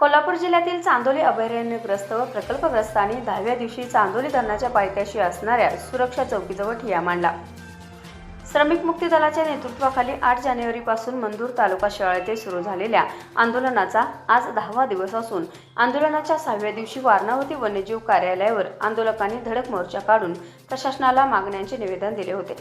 कोल्हापूर जिल्ह्यातील चांदोली अभयारण्यग्रस्त व प्रकल्पग्रस्तांनी दहाव्या दिवशी चांदोली धरणाच्या पायथ्याशी असणाऱ्या सुरक्षा चौकीजवळ ठिया मांडला. श्रमिक मुक्ती दलाच्या नेतृत्वाखाली आठ जानेवारीपासून मंदूर तालुका शाळा येथे सुरू झालेल्या आंदोलनाचा आज दहावा दिवस असून आंदोलनाच्या सहाव्या दिवशी वारणावती वन्यजीव कार्यालयावर आंदोलकांनी धडक मोर्चा काढून प्रशासनाला मागण्यांचे निवेदन दिले होते.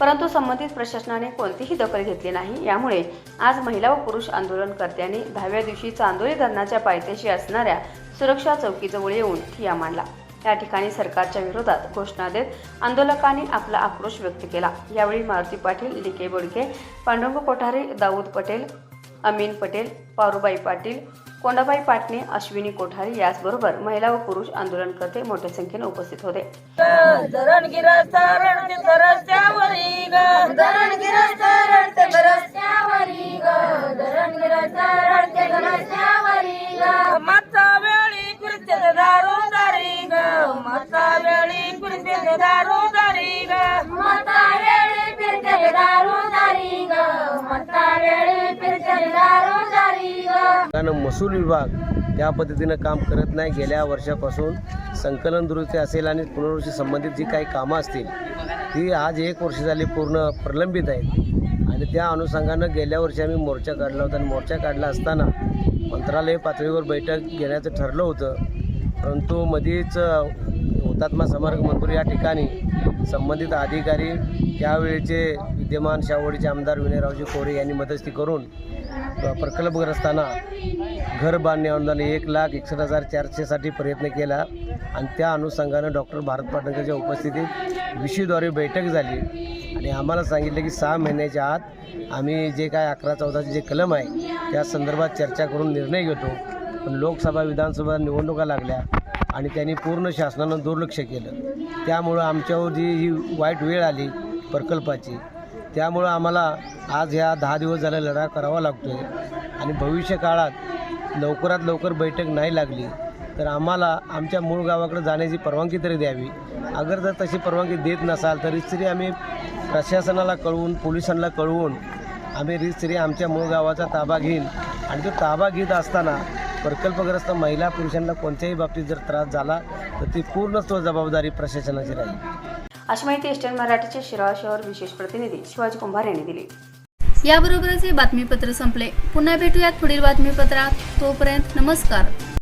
परंतु संबंधित प्रशासनाने कोणतीही दखल घेतली नाही. यामुळे आज महिला व पुरुष आंदोलनकर्त्यांनी दहाव्या दिवशी चांदोली धरणाच्या पायथ्याशी असणाऱ्या सुरक्षा चौकीजवळ येऊन ठिया मांडला. या ठिकाणी सरकारच्या विरोधात घोषणा देत आंदोलकांनी आपला आक्रोश व्यक्त केला. यावेळी मारुती पाटील डी के बोडके पांडुरंग कोठारे दाऊद पटेल अमीन पटेल पारुबाई पाटील कोंडाबाई पाटणे अश्विनी कोठारी याचबरोबर महिला व पुरुष आंदोलनकर्ते मोठ्या संख्येने उपस्थित होते. धरण कृत्य दारोदारी ग. मता वेळी फिरते दारोदारी ग. मता वेळी फिरते दारोदारी ग. कारण महसूल विभाग त्या पद्धतीनं काम करत नाही. गेल्या वर्षापासून संकलन दुरुस्ती असेल आणि पुनर्वशी संबंधित जी काही कामं असतील ती आज एक वर्ष झाली पूर्ण प्रलंबित आहेत. आणि त्या अनुषंगानं गेल्या वर्षी आम्ही मोर्चा काढला होता आणि मोर्चा काढला असताना मंत्रालय पातळीवर बैठक घेण्याचं ठरलं होतं. परंतु मध्येच हुतात्मा स्मारक मंदिर या ठिकाणी संबंधित अधिकारी त्यावेळेचे विद्यमान शावडीचे आमदार विनयरावजी कोरे यांनी मध्यस्थी करून प्रकल्पग्रस्तांना घर बांधणे अनुदान एक लाख एकसष्ट हजार चारशेसाठी प्रयत्न केला आणि त्या अनुषंगानं डॉक्टर भारत पाटणकरच्या उपस्थितीत विशीद्वारे बैठक झाली. आणि आम्हाला सांगितलं की सहा महिन्याच्या आत आम्ही जे काय अकरा चौदाचे जे कलम आहे त्या संदर्भात चर्चा करून निर्णय घेतो. पण लोकसभा विधानसभा निवडणुका लागल्या. आणि त्यांनी पूर्ण शासनानं दुर्लक्ष केलं. त्यामुळं आमच्यावर जी ही वाईट वेळ आली प्रकल्पाची त्यामुळं आम्हाला आज ह्या दहा दिवस झाला लढा करावा लागतो आहे आणि भविष्य काळात लवकरात लवकर बैठक नाही लागली तर आम्हाला आमच्या मूळ गावाकडे जाण्याची परवानगी तरी द्यावी. अगर जर तशी परवानगी देत नसाल तर तरी आम्ही प्रशासनाला कळवून पोलिसांना कळवून आम्ही रितसरी आमच्या मूळ गावाचा ताबा घेईन. आणि तो ताबा घेत असताना प्रकल्पग्रस्त महिला पुरुषांना कोणत्याही बाबतीत जर त्रास झाला तर ती पूर्ण तो जबाबदारी प्रशासनाची राहील. अशी माहिती एस्टर्न मराठीचे शिराळा शहर विशेष प्रतिनिधी शिवाजी कुंभार यांनी दिली. याबरोबरच हे बातमीपत्र संपले. पुन्हा भेटूयात पुढील बातमीपत्रात. तोपर्यंत नमस्कार.